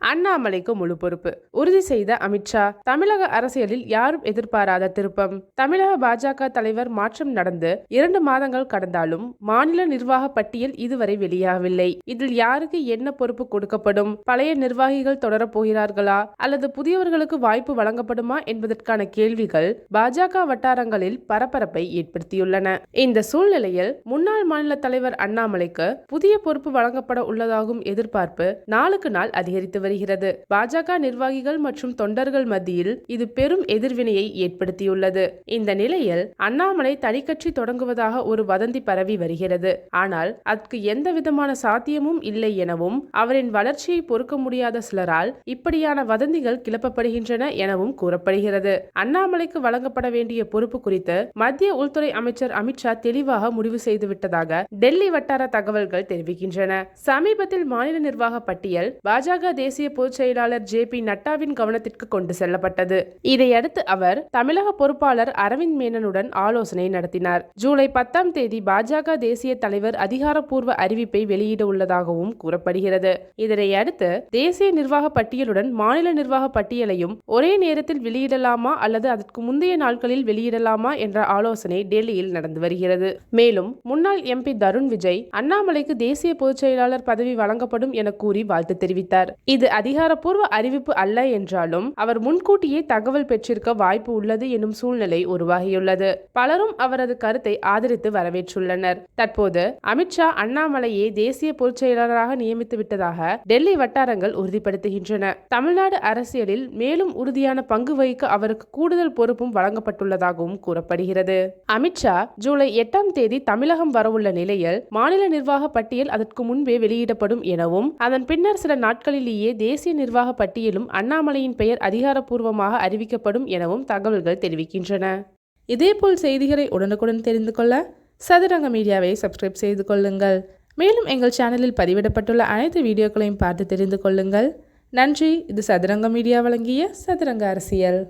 அண்ணாமலைக்கு முழு பொறுப்பு. உறுதி செய்த அமித்ஷா தமிழக அரசியலில் யாரும் எதிர்பாராத திருப்பம். தமிழக பாஜக தலைவர் மாற்றம் நடந்து இரண்டு மாதங்கள் கடந்தாலும் மாநில நிர்வாக பட்டியல் இதுவரை வெளியாகவில்லை. இதில் யாருக்கு என்ன பொறுப்பு கொடுக்கப்படும்? பழைய நிர்வாகிகள் தொடரப் போகிறார்களா? அல்லது புதியவர்களுக்கு வாய்ப்பு வழங்கப்படுமா என்பதற்கான கேள்விகள் பாஜக வட்டாரங்களில் பரபரப்பை ஏற்படுத்தியுள்ளன. இந்த சூழ்நிலையில் முன்னாள் மாநில தலைவர் அண்ணாமலைக்கு புதிய பொறுப்பு வழங்கப்பட உள்ளதாகும் எதிர்பார்ப்பு நாளுக்கு நாள் அதிகரித்து வருகிறது. பாஜக நிர்வாகிகள் மற்றும் தொண்டர்கள் மத்தியில் இது பெரும் எதிர்வினையை ஏற்படுத்தியுள்ளது. இந்த நிலையில் அண்ணாமலை தனிக்கட்சி தொடங்குவதாக ஒரு வதந்தி பரவி வருகிறது. ஆனால் அதற்கு எந்த விதமான சாத்தியமும் இல்லை எனவும் அவரின் வளர்ச்சியை பொறுக்க முடியாத சிலரால் இப்படியான வதந்திகள் கிளப்பப்படுகின்றன எனவும் கூறப்படுகிறது. அண்ணாமலைக்கு வழங்கப்பட வேண்டிய பொறுப்பு குறித்து மத்திய உள்துறை அமைச்சர் அமித்ஷா தெளிவாக முடிவு செய்துவிட்டதாக டெல்லி வட்டார தகவல்கள் தெரிவிக்கின்றன. சமீபத்தில் மாநில நிர்வாக பட்டியல் பாஜக தேசிய பொதுச் செயலாளர் ஜே பி நட்டாவின் கவனத்திற்கு கொண்டு செல்லப்பட்டது. இதையடுத்து அவர் தமிழக பொறுப்பாளர் அரவிந்த் மேனனுடன் ஆலோசனை நடத்தினார். ஜூலை பத்தாம் தேதி பாஜக தேசிய தலைவர் அதிகாரப்பூர்வ அறிவிப்பை வெளியிட உள்ளதாகவும் கூறப்படுகிறது. இதனையடுத்து தேசிய நிர்வாக பட்டியலுடன் மாநில நிர்வாக பட்டியலையும் ஒரே நேரத்தில் வெளியிடலாமா அல்லது அதற்கு முந்தைய நாட்களில் வெளியிடலாமா என்ற ஆலோசனை டெல்லியில் நடந்து வருகிறது. மேலும் முன்னாள் எம்பி தருண் விஜய் அண்ணாமலைக்கு தேசிய பொதுச் செயலாளர் பதவி வழங்கப்படும் என கூறி வாழ்த்து தெரிவித்தார். இது அதிகாரப்பூர்வ அறிவிப்பு அல்ல என்றாலும் அவர் முன்கூட்டியே தகவல் பெற்றிருக்க வாய்ப்பு உள்ளது எனும் சூழ்நிலை உருவாகியுள்ளது. பலரும் அவரது கருத்தை ஆதரித்து வரவேற்றுள்ளனர். தற்போது அமித்ஷா அண்ணாமலையை தேசிய பொதுச் செயலாளராக நியமித்து விட்டதாக டெல்லி வட்டாரங்கள் உறுதிப்படுத்துகின்றன. தமிழ்நாடு அரசியலில் மேலும் உறுதியான பங்கு வகிக்க அவருக்கு கூடுதல் பொறுப்பும் வழங்கப்பட்டுள்ளதாகவும் கூறப்படுகிறது. அமித்ஷா ஜூலை எட்டாம் தேதி தமிழகம் வரவுள்ள நிலையில் மாநில நிர்வாக பட்டியல் அதற்கு முன்பே வெளியிடப்படும் எனவும் அதன் பின்னர் சில நாட்களிலேயே தேசிய நிர்வாக பட்டியலும் அண்ணாமலையின் பெயர் அதிகாரப்பூர்வமாக அறிவிக்கப்படும் எனவும் தகவல்கள் தெரிவிக்கின்றன. இதேபோல் செய்திகளை உடனுக்குடன் தெரிந்து கொள்ள சதுரங்க மீடியாவை சப்ஸ்கிரைப் செய்து கொள்ளுங்கள். மேலும் எங்கள் சேனலில் பதிவிடப்பட்டுள்ள அனைத்து வீடியோக்களையும் பார்த்து தெரிந்து கொள்ளுங்கள். நன்றி. இது சதுரங்க மீடியா வழங்கிய சதுரங்க அரசியல்.